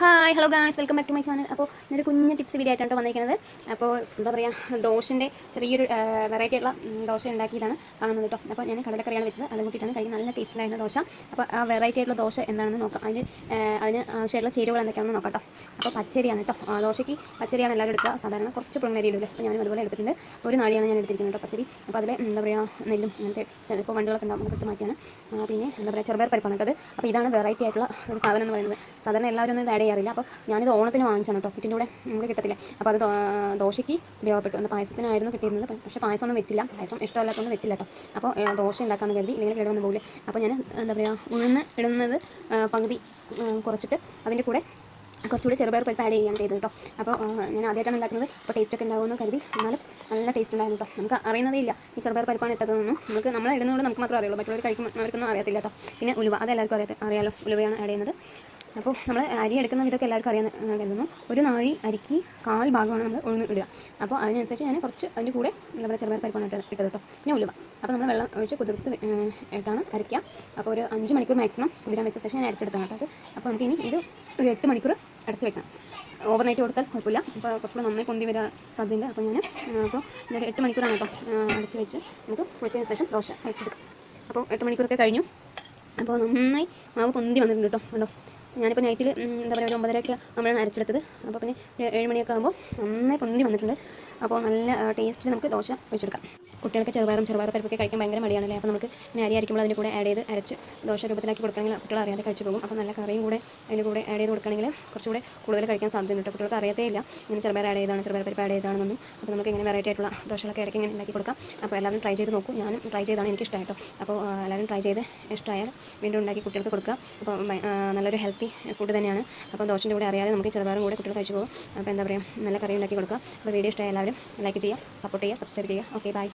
Hi hello guys welcome back to my channel അപ്പോൾ ഇന്നൊരു കുഞ്ഞ് ടിപ്സ് വീഡിയോ ആയിട്ടാണ് വന്നിരിക്കുന്നത്. അപ്പോൾ എന്താ പറയുക ദോശന്റെ ചെറിയൊരു വെറൈറ്റി ആയിട്ടുള്ള ദോശ ഉണ്ടാക്കിയതാണ് കാണുന്നത് കേട്ടോ അപ്പോൾ ഞാൻ കടലക്കറിയാണ് വെച്ചത് അത് കൂട്ടിയിട്ടാണ് കഴിക്കാൻ നല്ല ടേസ്റ്റ് ഉണ്ടായിരുന്ന ദോശ. അപ്പോൾ ആ വെറൈറ്റി ആയിട്ടുള്ള ദോശ എന്താണെന്ന് നോക്കാം. അതിന് അതിന് ആവശ്യമായിട്ടുള്ള ചേരുവകൾ എന്തൊക്കെയാണെന്ന് നോക്കാം കേട്ടോ അപ്പോൾ പച്ചരിയാണ് കേട്ടോ ദോശയ്ക്ക് പച്ചരിയാണ് എല്ലാവരും എടുക്കുക. സാധാരണ കുറച്ച് പുറങ്ങരി ഇടില്ലേ അപ്പോൾ ഞാനും അതുപോലെ എടുത്തിട്ടുണ്ട്. ഒരു നാഴിയാണ് ഞാൻ എടുത്തിരിക്കുന്നത് കേട്ടോ പച്ചരി. അപ്പോൾ അതിൽ എന്താ പറയുക നെല്ലും അങ്ങനത്തെ ചിലപ്പോൾ വണ്ടികളൊക്കെ ഉണ്ടാവും അത് എടുത്ത് മാറ്റിയാണ്. പിന്നെ എന്താ പറയുക ചെറുപയർ പരിപ്പാണ് കേട്ടോ അത്. അപ്പോൾ ഇതാണ് വെറൈറ്റി ആയിട്ടുള്ള ഒരു സാധനം എന്ന് പറയുന്നത്. സാധാരണ എല്ലാവരും ഒന്ന് ഇത് ആഡ് ചെയ്യാറില്ല അപ്പോൾ ഞാനിത് ഓണത്തിന് വാങ്ങിച്ചാണ് കേട്ടോ. ഇതിന്റെ കൂടെ നമുക്ക് കിട്ടത്തില്ല. അപ്പോൾ അത് ദോശയ്ക്ക് ഉപയോഗപ്പെട്ടു. അന്ന് പായസത്തിനായിരുന്നു കിട്ടിയിരുന്നത്. പക്ഷേ പായസം ഒന്നും വെച്ചില്ല. പായസം ഇഷ്ടമല്ലാത്തതുകൊണ്ട് വെച്ചില്ല കേട്ടോ. അപ്പോൾ ദോശ ഉണ്ടാക്കാമെന്ന് കരുതി ഇല്ലെങ്കിൽ കേടുവന്ന് പോകില്ല അപ്പോൾ ഞാൻ എന്താ പറയുക ഉഴുന്ന് ഇടുന്നത് പകുതി കുറച്ചിട്ട് അതിന്റെ കൂടെ കുറച്ചുകൂടി ചെറുപയർ പരിപ്പ് ആഡ് ചെയ്യാൻ ചെയ്തത് കേട്ടോ. അപ്പോൾ ഞാൻ ആദ്യമായിട്ടാണ് ഉണ്ടാക്കുന്നത്. അപ്പോൾ ടേസ്റ്റ് ഒക്കെ ഉണ്ടാകുമെന്ന് കരുതി എന്നാലും നല്ല ടേസ്റ്റ് ഉണ്ടായിരുന്നു കേട്ടോ. നമുക്ക് അറിയുന്നതേ ഇല്ല. ഈ ചെറുപയർ പരിപ്പാണ് ഇട്ടതെന്നൊന്നും. നമുക്ക് നമ്മൾ ഇടുന്നതുകൊണ്ട് നമുക്ക് മാത്രമേ അറിയുള്ളൂ. മറ്റുള്ളവർ കഴിക്കുമ്പോൾ അവർക്കൊന്നും അറിയത്തില്ല കേട്ടോ. പിന്നെ ഉലുവ അതെല്ലാവർക്കും അറിയാത്ത അറിയാലോ ഉലുവയാണ് ആഡ് ചെയ്യുന്നത്. അപ്പോൾ നമ്മൾ അരി എടുക്കുന്ന വിധമൊക്കെ എല്ലാവർക്കും അറിയാൻ കരുതുന്നു. ഒരു നാഴി അരിക്ക് കാൽ ഭാഗമാണ് നമ്മൾ ഉഴുന്ന് ഇടുക. അപ്പോൾ അതിനനുസരിച്ച് ഞാൻ കുറച്ച് അതിന്റെ കൂടെ എന്താ പറയുക ചെറുപയർ പരിപ്പാണ് ഇട്ടത് ഇട്ടത് കേട്ടോ. പിന്നെ ഉലുവ. അപ്പോൾ നമ്മൾ വെള്ളം ഒഴിച്ച് കുതിർത്ത് ഇട്ടാണ് അരയ്ക്കുക. അപ്പോൾ ഒരു അഞ്ച് മണിക്കൂർ മാക്സിമം കുതിരാൻ വെച്ച ശേഷം ഞാൻ അരച്ചെടുത്താണ് കേട്ടോ അപ്പോൾ നമുക്ക് ഇനി ഇത് ഒരു എട്ട് മണിക്കൂർ അടച്ച് വെക്കണം. ഓവർനൈറ്റ് കൊടുത്താൽ കുഴപ്പമില്ല. അപ്പോൾ കുറച്ചുകൂടെ നന്നായി പൊന്തി വരാൻ സാധ്യതയുണ്ട്. അപ്പോൾ ഞാൻ അപ്പോൾ ഇതൊരു എട്ട് മണിക്കൂറാണ് കേട്ടോ അടച്ച് വെച്ച് നമുക്ക് കുഴിച്ചതിന് ശേഷം ദോശ അരച്ചെടുക്കാം. അപ്പോൾ എട്ട് മണിക്കൂറൊക്കെ കഴിഞ്ഞു. അപ്പോൾ നന്നായി മാവ് പൊന്തി വന്നിട്ടുണ്ട് കേട്ടോ കണ്ടോ? ഞാനിപ്പോൾ നൈറ്റിൽ എന്താ പറയുക ഒരു ഒമ്പതരയൊക്കെ നമ്മളാണ് അരച്ചെടുത്തത്. അപ്പോൾ പിന്നെ ഏഴ് മണിയൊക്കെ ആകുമ്പോൾ നന്നായി പൊന്തി വന്നിട്ടുണ്ട്. അപ്പോൾ നല്ല ടേസ്റ്റിൽ നമുക്ക് ദോശ ഒഴിച്ചെടുക്കാം കുട്ടികൾക്ക് ചെറുപയറും ചെറുപയർ പരിപ്പൊക്കെ കഴിക്കാൻ ഭയങ്കര മടിയാണല്ലേ? അപ്പോൾ നമുക്ക് ഇനി അരി അരിക്കുമ്പോൾ അതിന്റെ കൂടെ ആഡ് ചെയ്ത് അരച്ച് ദോശ രൂപത്തിലാക്കി കൊടുക്കണമെങ്കിൽ കുട്ടികൾ അറിയാതെ കഴിച്ചു പോകും. അപ്പോൾ നല്ല കറിയും കൂടെ അതിന്റെ കൂടെ ആഡ് ചെയ്ത് കൊടുക്കണമെങ്കിൽ കുറച്ചുകൂടെ കൂടുതൽ കഴിക്കാൻ സാധ്യതയുണ്ട് കേട്ടോ. കുട്ടികൾക്ക് അറിയത്തേ ഇല്ല ഇങ്ങനെ ചെറുപയർ ആഡ് ചെയ്താണ് ചെറുപയർ പരിപ്പ് ആഡ് ചെയ്താണെന്നൊന്നും. അപ്പോൾ നമുക്ക് ഇങ്ങനെ വെറൈറ്റി ആയിട്ടുള്ള ദോശകളൊക്കെ ഇടയ്ക്ക് ഇങ്ങനെ ഉണ്ടാക്കി കൊടുക്കാം. അപ്പോൾ എല്ലാവരും ട്രൈ ചെയ്ത് നോക്കും. ഞാനും ട്രൈ ചെയ്താണ് എനിക്ക് ഇഷ്ടമായിട്ടോ അപ്പോൾ എല്ലാവരും ട്രൈ ചെയ്ത് ഇഷ്ടമായാൽ വീണ്ടും ഉണ്ടാക്കി കുട്ടികൾക്ക് കൊടുക്കുക. അപ്പോൾ നല്ലൊരു ഹെൽത്തി ഫുഡ് തന്നെയാണ്. അപ്പോൾ ദോശന്റെ കൂടെ അറിയാതെ നമുക്ക് ചെറുപയറും കൂടെ കുട്ടികൾ കഴിച്ചു പോകും. അപ്പോൾ എന്താ പറയുക നല്ല കറി ഉണ്ടാക്കി കൊടുക്കുക. അപ്പോൾ വീഡിയോ ഇഷ്ടമായ എല്ലാവരും ലൈക്ക് ചെയ്യുക സപ്പോർട്ട് ചെയ്യുക സബ്സ്ക്രൈബ് ചെയ്യുക. Okay bye